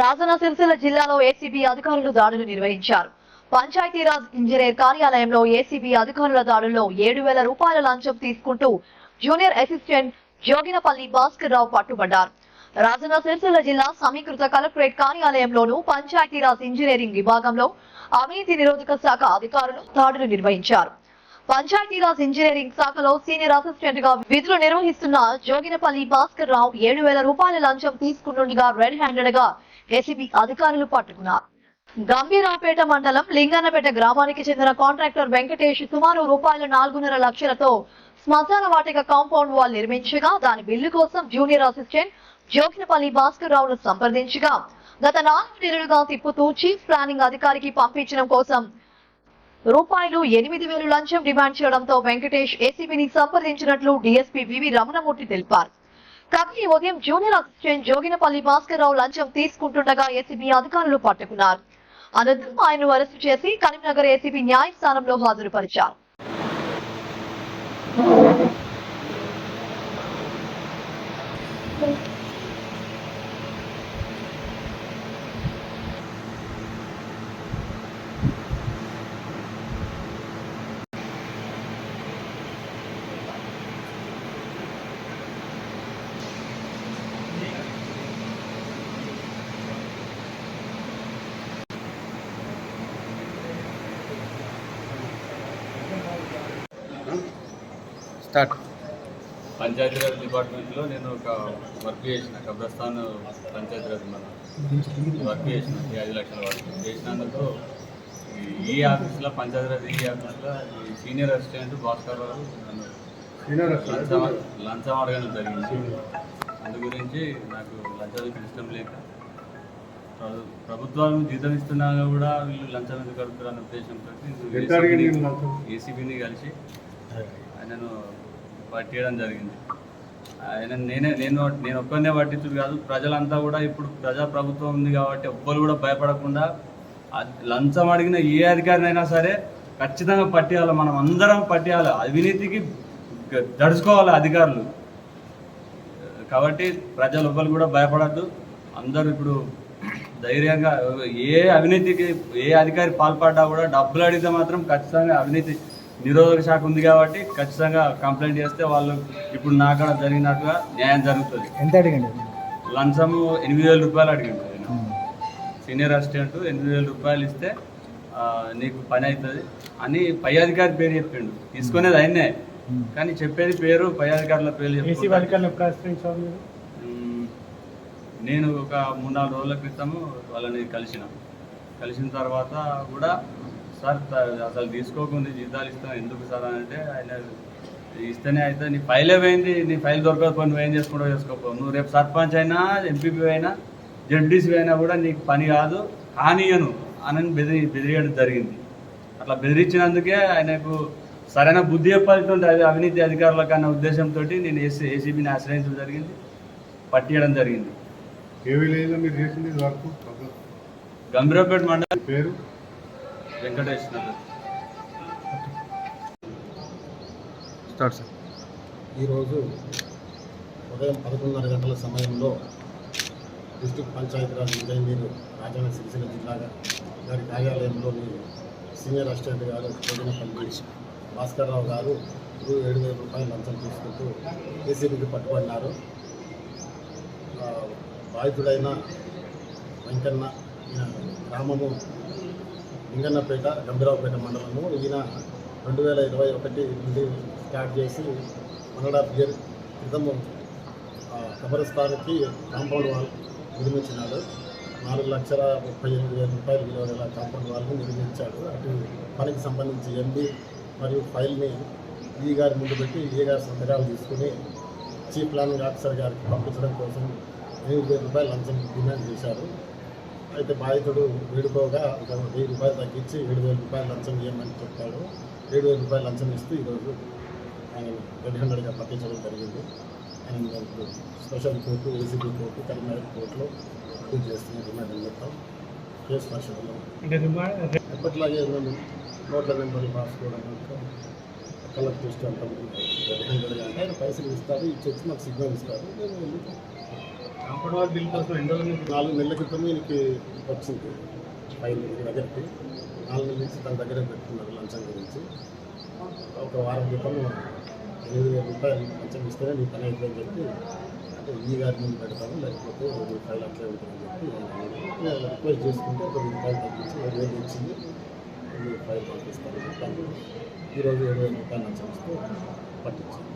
రాజన్న సిరిసిల్ల జిల్లాలో ఏసీబీ అధికారులు దాడులు నిర్వహించారు. పంచాయతీరాజ్ ఇంజనీర్ కార్యాలయంలో ఏసీబీ అధికారుల దాడుల్లో ఏడు వేల రూపాయల లంచం తీసుకుంటూ జూనియర్ అసిస్టెంట్ జోగినపల్లి భాస్కర్ రావు పట్టుబడ్డారు. రాజన్న సిరిసిల్ల జిల్లా సమీకృత కలెక్టరేట్ కార్యాలయంలోను పంచాయతీరాజ్ ఇంజనీరింగ్ విభాగంలో అవినీతి నిరోధక శాఖ అధికారులు దాడులు నిర్వహించారు. పంచాయతీరాజ్ ఇంజనీరింగ్ శాఖలో సీనియర్ అసిస్టెంట్గా విధులు నిర్వహిస్తున్న జోగినపల్లి భాస్కర్ రావు ఏడు వేల రూపాయల లంచం తీసుకుంటుండగా రెడ్ హ్యాండెడ్గా ఏసీబీ అధికారులు పట్టుకున్నారు. గంభీరావుపేట మండలం లింగన్నపేట గ్రామానికి చెందిన కాంట్రాక్టర్ వెంకటేష్ సుమారు రూపాయల నాలుగున్నర లక్షలతో శ్మశాన వాటిక కాంపౌండ్ వాల్ నిర్మించగా దాని బిల్లు కోసం జూనియర్ అసిస్టెంట్ జోగినపల్లి భాస్కర్ రావును సంప్రదించగా గత నాలుగు నెలలుగా తిప్పుతూ చీఫ్ ప్లానింగ్ అధికారికి పంపించడం కోసం రూపాయలు ఎనిమిది వేలు లంచం డిమాండ్ చేయడంతో వెంకటేష్ ఏసీబీని సంప్రదించినట్లు డీఎస్పీ వివి రమణమూర్తి తెలిపారు. కాగా ఈ ఉదయం జూనియర్ అసిస్టెంట్ జోగినపల్లి భాస్కర్ రావు లంచం తీసుకుంటుండగా ఏసీబీ అధికారులు పట్టుకున్నారు. అనంతరం ఆయనను అరెస్టు చేసి కరీంనగర్ ఏసీబీ న్యాయస్థానంలో హాజరుపరిచారు. స్టార్ట్. పంచాయతీరాజ్ డిపార్ట్మెంట్లో నేను ఒక వర్క్ చేసిన కబ్రస్థాన్ పంచాయతీరాజ్ మన వర్క్ చేసిన ఈ ఐదు లక్షల వర్క్ చేసినందుకు ఈ- ఈ ఆఫీస్లో పంచాయతీరాజ్ ఈ ఆఫీస్లో ఈ సీనియర్ అసిస్టెంట్ భాస్కర్ రావు నన్ను లంచం లంచం అడగడం జరిగింది. అందు గురించి నాకు లంచాలు ఇష్టం లేక ప్రభు- ప్రభుత్వాలు జీతం ఇస్తున్నా కూడా వీళ్ళు లంచం ఎందుకు కడుపుతారు అన్న ఉద్దేశంతో? ఏసీబీని కలిసి ఆయనను పట్టేయడం జరిగింది. ఆయన నేనే నేను నేను ఒక్కనే పట్టించుడు కాదు ప్రజలంతా కూడా ఇప్పుడు ప్రజా ప్రభుత్వం ఉంది కాబట్టి ఒక్కరు కూడా భయపడకుండా లంచం అడిగిన ఏ అధికారినైనా సరే ఖచ్చితంగా పట్టేయాలి మనం అందరం పట్టేయాలి అవినీతికి దడుచుకోవాలి అధికారులు. కాబట్టి ప్రజలు ఒక్కరు కూడా భయపడద్దు. అందరూ ఇప్పుడు ధైర్యంగా ఏ అవినీతికి ఏ అధికారి పాల్పడ్డా కూడా డబ్బులు అడిగితే మాత్రం ఖచ్చితంగా అవినీతి నిరోధక శాఖ ఉంది కాబట్టి ఖచ్చితంగా కంప్లైంట్ చేస్తే వాళ్ళు ఇప్పుడు నాకడ జరిగినట్టుగా న్యాయం జరుగుతుంది. ఎంత అడిగండి? లంచము ఎనిమిది వేల రూపాయలు ఆయన. సీనియర్ అసిస్టెంట్ ఎనిమిది వేల రూపాయలు ఇస్తే ఆ, నీకు పని అవుతుంది అని పై అధికారి పేరు చెప్పిండు. తీసుకునేది ఆయనే కానీ చెప్పేది పేరు పై అధికారుల పేరు. నేను ఒక మూడు నాలుగు రోజుల క్రితము వాళ్ళని కలిసిన. కలిసిన తర్వాత కూడా సార్ అసలు తీసుకోకుండా జీతాలు ఇస్తాం ఎందుకు సార్ అని అంటే ఆయన ఇస్తేనే అయితే నీ ఫైలే పోయింది నీ ఫైల్ దొరకకపోయి నువ్వు ఏం చేసుకుంటావు చేసుకోపో. నువ్వు రేపు సర్పంచ్ అయినా ఎంపీపీ అయినా జడ్డీసీ అయినా కూడా నీకు పని కాదు కానీయను అని బెదిరి బెదిరియడం జరిగింది. అట్లా బెదిరించినందుకే ఆయనకు సరైన బుద్ధి చెప్పాల్సింది అది అవినీతి అధికారులకు అన్న ఉద్దేశంతో నేను ఏసీ ఏసీబీని ఆశ్రయించడం జరిగింది పట్టియడం జరిగింది. ఏ విలేజ్లో మీరు చేసింది వర్క్? గంభీరపేట మండలం. పేరు? Venkatesh Nagar start sir. ఈరోజు ఉదయం పదకొండున్నర గంటల సమయంలో డిస్టిక్ పంచాయతీరాజ్ ఇంజనీర్ రాజన్న సిరిసిల్ల జిల్లా గారి కార్యాలయంలోని సీనియర్ అసిస్టెంట్ గారు చోదనపల్లి భాస్కర్ రావు గారు రూ ఏడు వేల రూపాయలు లంచం తీసుకుంటూ ఏసీబీకి పట్టుబడినారు. బాధితుడైన వెంకన్న గ్రామము లింగన్నపేట గంభీరావుపేట మండలము ఈయన రెండు వేల ఇరవై ఒకటి నుండి స్టార్ట్ చేసి వన్ అండ్ హాఫ్ ఇయర్ క్రితము కబరస్థానికి కాంపౌండ్ వాల్ నిర్మించినాడు నాలుగు లక్షల ముప్పై ఎనిమిది వేల రూపాయలు విలువ గల కాంపౌండ్ వాల్ని నిర్మించాడు అటు పనికి సంబంధించి ఎండి మరియు ఫైల్ని ఈ e గారి ముందు పెట్టి ఈ గారి సంతకాలు తీసుకుని చీఫ్ ప్లానింగ్ ఆఫీసర్ గారికి పంపించడం కోసం ఎనిమిది వేల రూపాయలు లంచం డిమాండ్ చేశారు. అయితే బాధితుడు వేడుకోగా ఒక వెయ్యి రూపాయలు తగ్గించి ఏడు వేల రూపాయలు లంచం ఇవ్వమని చెప్పాడు. ఏడు వేల రూపాయలు లంచం ఇస్తూ ఈరోజు ఆయన రెడ్ హండ్రెడ్గా పట్టించడం జరిగింది. ఆయన special court ACB court Karimnagar కోర్టులో అప్పీల్ చేస్తున్న రిమాండ్ నిమిత్తం కేసు పరిశోధనలో. ఎప్పటిలాగే మేము నోట్ల నెంబర్లు రాసుకోవడం కలర్ టెస్ట్ అంతా రెడ్ హండ్రెడ్గా. అంటే ఆయన పైసలు ఇస్తారు ఇచ్చి మాకు సిగ్నల్ ఇస్తారు. మేము కాంపౌండ్ బిల్ కోసం ఎన్ని రోజుల నుంచి నాలుగు నెలల క్రితం ఈయనకి వచ్చింది. ఫైల్ దగ్గరికి. నాలుగు నెలల నుంచి తన దగ్గర పెట్టుకున్నారు లంచం గురించి. ఒక వారం క్రితం ఎనిమిది వేల రూపాయలు లంచం ఇస్తేనే నీ పని అయిపోయిందని చెప్పి అంటే ఈ గారి ముందు పెడతాను లేకపోతే రెండు రూపాయలు అట్లే ఉంటుందని చెప్పి రిక్వెస్ట్ చేసుకుంటే ఒక రూపాయలు తగ్గించి ఏడు వేలు ఇచ్చింది. రెండు రూపాయలు పంపిస్తాను చెప్పాను. ఈరోజు ఏడు వేల రూపాయలు లంచం ఇస్తే పట్టించాను